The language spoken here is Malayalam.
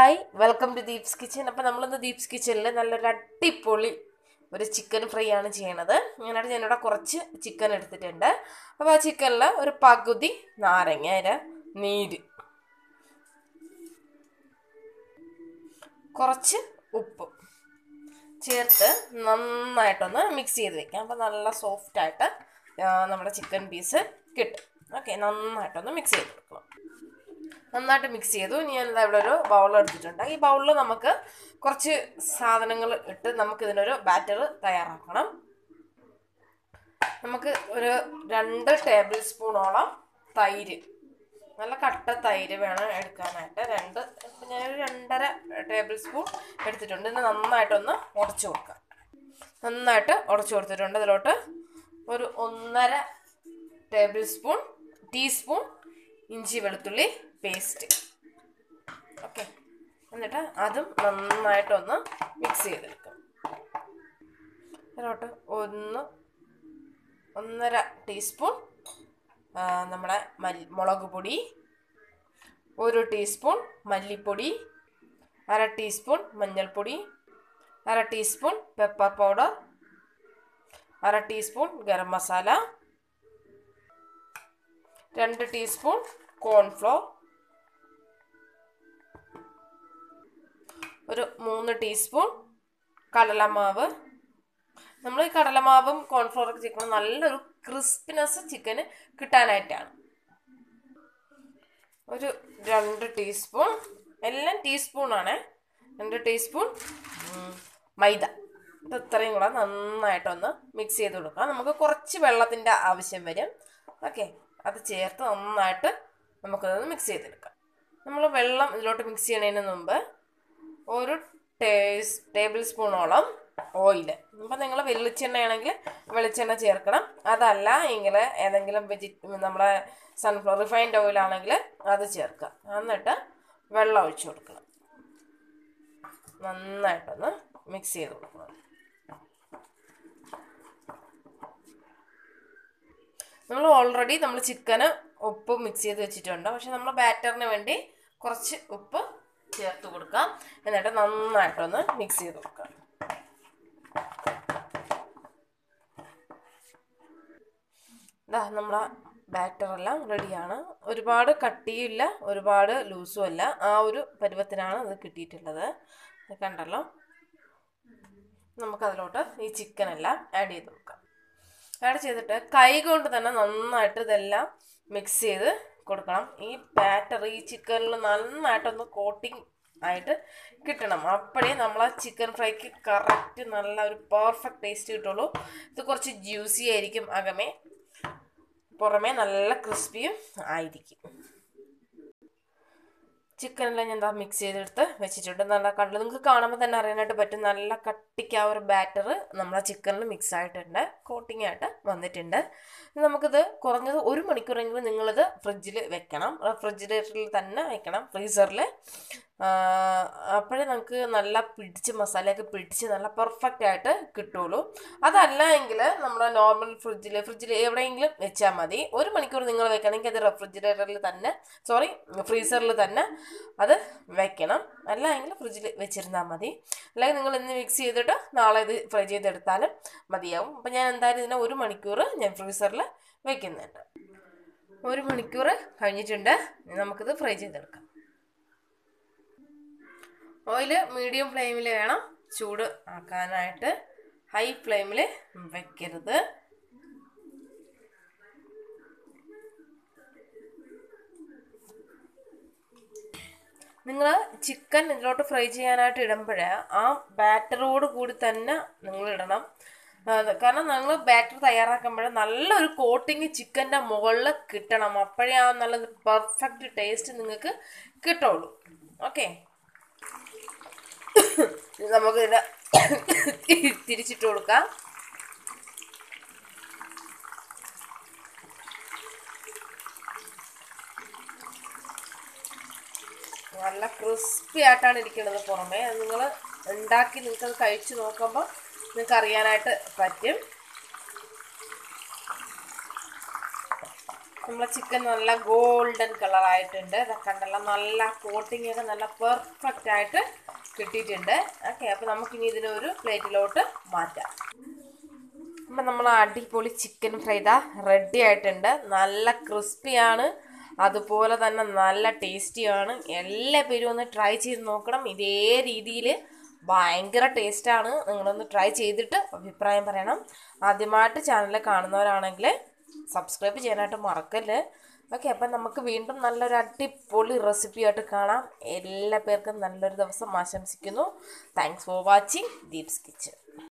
Hi welcome to Deep's kitchen അപ്പോൾ നമ്മളിന്ന് ദീപ്സ് കിച്ചണിൽ നല്ലൊരു അടിപൊളി ഒരു ചിക്കൻ ഫ്രൈ ആണ് ചെയ്യണത്. ഞാനായിട്ട് ഞാനിവിടെ കുറച്ച് ചിക്കൻ എടുത്തിട്ടുണ്ട്. അപ്പോൾ ആ ചിക്കനിൽ ഒരു പകുതി നാരങ്ങ നീര്. കുറച്ച് ഉപ്പ് ചേർത്ത് നന്നായിട്ടൊന്ന് മിക്സ് ചെയ്ത് വെക്കാം. അപ്പോൾ നല്ല സോഫ്റ്റായിട്ട് നമ്മുടെ ചിക്കൻ പീസ് കിട്ടും. ഓക്കെ നന്നായിട്ടൊന്ന് മിക്സ് ചെയ്ത് നന്നായിട്ട് മിക്സ് ചെയ്തു. ഞാൻ ഇതാ ഇവിടെ ഒരു ബൗൾ എടുത്തിട്ടുണ്ട്. ഈ ബൗളിൽ നമുക്ക് കുറച്ച് സാധനങ്ങൾ ഇട്ട് നമുക്ക് ഇതിനൊരു ബാറ്റർ തയ്യാറാക്കണം. നമുക്ക് ഒരു രണ്ട് ടേബിൾ സ്പൂണോളം തൈര് നല്ല കട്ട തൈര് വേണം എടുക്കാനായിട്ട്. രണ്ട് ഞാനൊരു രണ്ടര ടേബിൾ സ്പൂൺ എടുത്തിട്ടുണ്ട്. ഇത് നന്നായിട്ടൊന്ന് ഉടച്ചു കൊടുക്കാം. നന്നായിട്ട് ഉടച്ചു കൊടുത്തിട്ടുണ്ട്. അതിലോട്ട് ഒരു ഒന്നര ടേബിൾ സ്പൂൺ ടീസ്പൂൺ ഇഞ്ചി വെളുത്തുള്ളി പേസ്റ്റ് ഓക്കെ എന്നിട്ട് അതും നന്നായിട്ടൊന്ന് മിക്സ് ചെയ്തെടുക്കും. അതിലോട്ട് ഒന്ന് ഒന്നര ടീസ്പൂൺ നമ്മുടെ മല്ലി മുളക് പൊടി ഒരു ടീസ്പൂൺ മല്ലിപ്പൊടി അര ടീസ്പൂൺ മഞ്ഞൾപ്പൊടി അര ടീസ്പൂൺ പെപ്പർ പൗഡർ അര ടീസ്പൂൺ ഗരം മസാല രണ്ട് ടീസ്പൂൺ കോൺഫ്ലോർ ഒരു മൂന്ന് ടീസ്പൂൺ കടലമാവ് നമ്മൾ ഈ കടലമാവും കോൺഫ്ലോർ ചിക്കനും നല്ലൊരു ക്രിസ്പിനെസ് ചിക്കന് കിട്ടാനായിട്ടാണ്. ഒരു രണ്ട് ടീസ്പൂൺ എല്ലാം ടീസ്പൂണാണ് രണ്ട് ടീസ്പൂൺ മൈദ. ഇത് ഇത്രയും കൂടെ നന്നായിട്ടൊന്ന് മിക്സ് ചെയ്ത് കൊടുക്കാം. നമുക്ക് കുറച്ച് വെള്ളത്തിന്റെ ആവശ്യം വരും. ഓക്കെ. അത് ചേർത്ത് നന്നായിട്ട് നമുക്കതൊന്ന് മിക്സ് ചെയ്തെടുക്കാം. നമ്മൾ വെള്ളം ഇതിലോട്ട് മിക്സ് ചെയ്യുന്നതിന് മുമ്പ് ഒരു ടേസ് ടേബിൾ സ്പൂണോളം ഓയിൽ അപ്പം നിങ്ങൾ വെളിച്ചെണ്ണയാണെങ്കിൽ വെളിച്ചെണ്ണ ചേർക്കണം. അതല്ല എങ്കിൽ ഏതെങ്കിലും വെജി നമ്മുടെ സൺഫ്ലവർ റിഫൈൻഡ് ഓയിലാണെങ്കിൽ അത് ചേർക്കുക. എന്നിട്ട് വെള്ളം ഒഴിച്ചു കൊടുക്കണം. നന്നായിട്ടൊന്ന് മിക്സ് ചെയ്ത് കൊടുക്കണം. നമ്മൾ ഓൾറെഡി നമ്മൾ ചിക്കന് ഉപ്പ് മിക്സ് ചെയ്ത് വെച്ചിട്ടുണ്ട്. പക്ഷെ നമ്മൾ ബാറ്ററിന് വേണ്ടി കുറച്ച് ഉപ്പ് ചേർത്ത് കൊടുക്കാം. എന്നിട്ട് നന്നായിട്ടൊന്ന് മിക്സ് ചെയ്ത് കൊടുക്കാം. ഇതാ നമ്മളെ ബാറ്ററെല്ലാം റെഡിയാണ് ഒരുപാട് കട്ടിയില്ല ഒരുപാട് ലൂസും അല്ല. ആ ഒരു പരുവത്തിനാണ് അത് കിട്ടിയിട്ടുള്ളത്. കണ്ടല്ലോ? നമുക്കതിലോട്ട് ഈ ചിക്കനെല്ലാം ആഡ് ചെയ്ത് കൊടുക്കാം. ആഡ് ചെയ്തിട്ട് കൈ കൊണ്ട് തന്നെ നന്നായിട്ട് ഇതെല്ലാം മിക്സ് ചെയ്ത് കൊടുക്കണം. ഈ ബാറ്ററി ചിക്കനിൽ നന്നായിട്ടൊന്ന് കോട്ടിങ് ആയിട്ട് കിട്ടണം. അപ്പോഴേ നമ്മൾ ആ ചിക്കൻ ഫ്രൈക്ക് കറക്റ്റ് നല്ല ഒരു പെർഫെക്റ്റ് ടേസ്റ്റ് കിട്ടുള്ളൂ. ഇത് കുറച്ച് ജ്യൂസി ആയിരിക്കും. അകമേ പുറമേ നല്ല ക്രിസ്പിയും ആയിരിക്കും. ചിക്കനെല്ലാം ഞാൻ എന്താ മിക്സ് ചെയ്തെടുത്ത് വെച്ചിട്ടുണ്ട്. നല്ല കണ്ട് നിങ്ങൾക്ക് കാണുമ്പോൾ തന്നെ അറിയാനായിട്ട് പറ്റും. നല്ല കട്ടിക്ക് ആ ഒരു ബാറ്റർ നമ്മളെ ചിക്കനിൽ മിക്സ് ആയിട്ടുണ്ട്. കോട്ടിംഗ് ആയിട്ട് വന്നിട്ടുണ്ട്. നമുക്കിത് കുറഞ്ഞത് ഒരു മണിക്കൂറെങ്കിലും നിങ്ങളിത് ഫ്രിഡ്ജിൽ വെക്കണം. റെഫ്രിജറേറ്ററിൽ തന്നെ വെക്കണം. ഫ്രീസറിൽ അപ്പോഴേ നമുക്ക് നല്ല പിടിച്ച് മസാലയൊക്കെ പിടിച്ച് നല്ല പെർഫെക്റ്റ് ആയിട്ട് കിട്ടുള്ളൂ. അതല്ല എങ്കിൽ നമ്മൾ നോർമൽ ഫ്രിഡ്ജിൽ ഫ്രിഡ്ജിൽ എവിടെയെങ്കിലും വെച്ചാൽ മതി. ഒരു മണിക്കൂർ നിങ്ങൾ വെക്കണമെങ്കിൽ അത് റെഫ്രിജറേറ്ററിൽ തന്നെ സോറി ഫ്രീസറിൽ തന്നെ അത് വെക്കണം. അല്ല എങ്കിൽ ഫ്രിഡ്ജിൽ വെച്ചിരുന്നാൽ മതി. അല്ലെങ്കിൽ നിങ്ങൾ ഇന്ന് മിക്സ് ചെയ്തിട്ട് നാളെ ഇത് ഫ്രൈ ചെയ്തെടുത്താലും മതിയാവും. അപ്പം ഞാൻ എന്തായാലും ഇതിനെ ഒരു മണിക്കൂർ ഞാൻ ഫ്രീസറിൽ വെക്കുന്നുണ്ട്. ഒരു മണിക്കൂർ കഴിഞ്ഞിട്ടുണ്ട്. നമുക്കിത് ഫ്രൈ ചെയ്തെടുക്കാം. ഓയിൽ മീഡിയം ഫ്ലെയിമിൽ വേണം ചൂട് ആക്കാനായിട്ട്. ഹൈ ഫ്ലെയിമിൽ വെക്കരുത്. നിങ്ങൾ ചിക്കൻ ഇതിലോട്ട് ഫ്രൈ ചെയ്യാനായിട്ട് ഇടുമ്പോഴേ ആ ബാറ്ററോട് കൂടി തന്നെ നിങ്ങൾ ഇടണം. കാരണം നിങ്ങൾ ബാറ്റർ തയ്യാറാക്കുമ്പോൾ നല്ലൊരു കോട്ടിങ് ചിക്കന്റെ മുകളിൽ കിട്ടണം. അപ്പോഴേ ആ നല്ല പെർഫെക്റ്റ് ടേസ്റ്റ് നിങ്ങൾക്ക് കിട്ടുള്ളൂ. ഓക്കെ നമുക്ക് ഇത് തിരിച്ചിട്ട് കൊടുക്കാം. നല്ല ക്രിസ്പി ആയിട്ടാണ് ഇരിക്കുന്നത് പുറമേ. അത് നിങ്ങൾ ഉണ്ടാക്കി നിങ്ങൾക്കത് കഴിച്ച് നോക്കുമ്പോൾ നിങ്ങൾക്ക് അറിയാനായിട്ട് പറ്റും. നമ്മളെ ചിക്കൻ നല്ല ഗോൾഡൻ കളറായിട്ടുണ്ട് ഇതൊക്കെ നല്ല കോട്ടിങ് ഒക്കെ നല്ല പെർഫെക്റ്റ് ആയിട്ട് കിട്ടിയിട്ടുണ്ട്. ഓക്കെ അപ്പോൾ നമുക്കിനി ഇതിനൊരു പ്ലേറ്റിലോട്ട് മാറ്റാം. അപ്പം നമ്മൾ അടിപൊളി ചിക്കൻ ഫ്രൈ ഇതാ റെഡി ആയിട്ടുണ്ട്. നല്ല ക്രിസ്പിയാണ് അതുപോലെ തന്നെ നല്ല ടേസ്റ്റിയാണ് എല്ലാ പേരും ഒന്ന് ട്രൈ ചെയ്ത് നോക്കണം. ഇതേ രീതിയിൽ ഭയങ്കര ടേസ്റ്റാണ് നിങ്ങളൊന്ന് ട്രൈ ചെയ്തിട്ട് അഭിപ്രായം പറയണം. ആദ്യമായിട്ട് ചാനൽ കാണുന്നവരാണെങ്കിൽ സബ്സ്ക്രൈബ് ചെയ്യാനായിട്ട് മറക്കല്ലേ. ഓക്കെ അപ്പം നമുക്ക് വീണ്ടും നല്ലൊരു അടിപൊളി റെസിപ്പിയായിട്ട് കാണാം. എല്ലാ പേർക്കും നല്ലൊരു ദിവസം ആശംസിക്കുന്നു. Thanks for watching Deep's kitchen